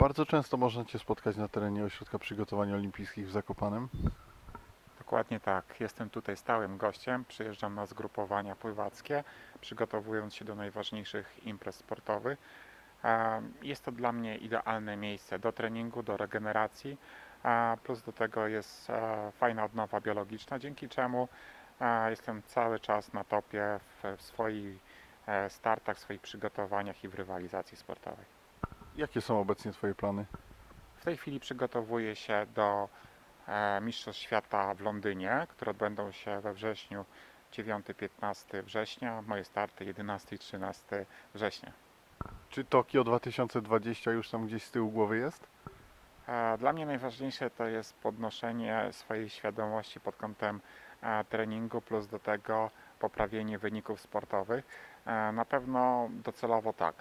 Bardzo często można Cię spotkać na terenie Ośrodka Przygotowań Olimpijskich w Zakopanem. Dokładnie tak. Jestem tutaj stałym gościem. Przyjeżdżam na zgrupowania pływackie, przygotowując się do najważniejszych imprez sportowych. Jest to dla mnie idealne miejsce do treningu, do regeneracji, plus do tego jest fajna odnowa biologiczna, dzięki czemu jestem cały czas na topie w, w swoich e, startach, w swoich przygotowaniach i w rywalizacji sportowej. Jakie są obecnie Twoje plany? W tej chwili przygotowuję się do e, Mistrzostw Świata w Londynie, które odbędą się we wrześniu 9-15 września, moje starty 11 i 13 września. Czy Tokio 2020 już tam gdzieś z tyłu głowy jest? E, Dla mnie najważniejsze to jest podnoszenie swojej świadomości pod kątem e, treningu, plus do tego poprawienie wyników sportowych. Na pewno docelowo tak.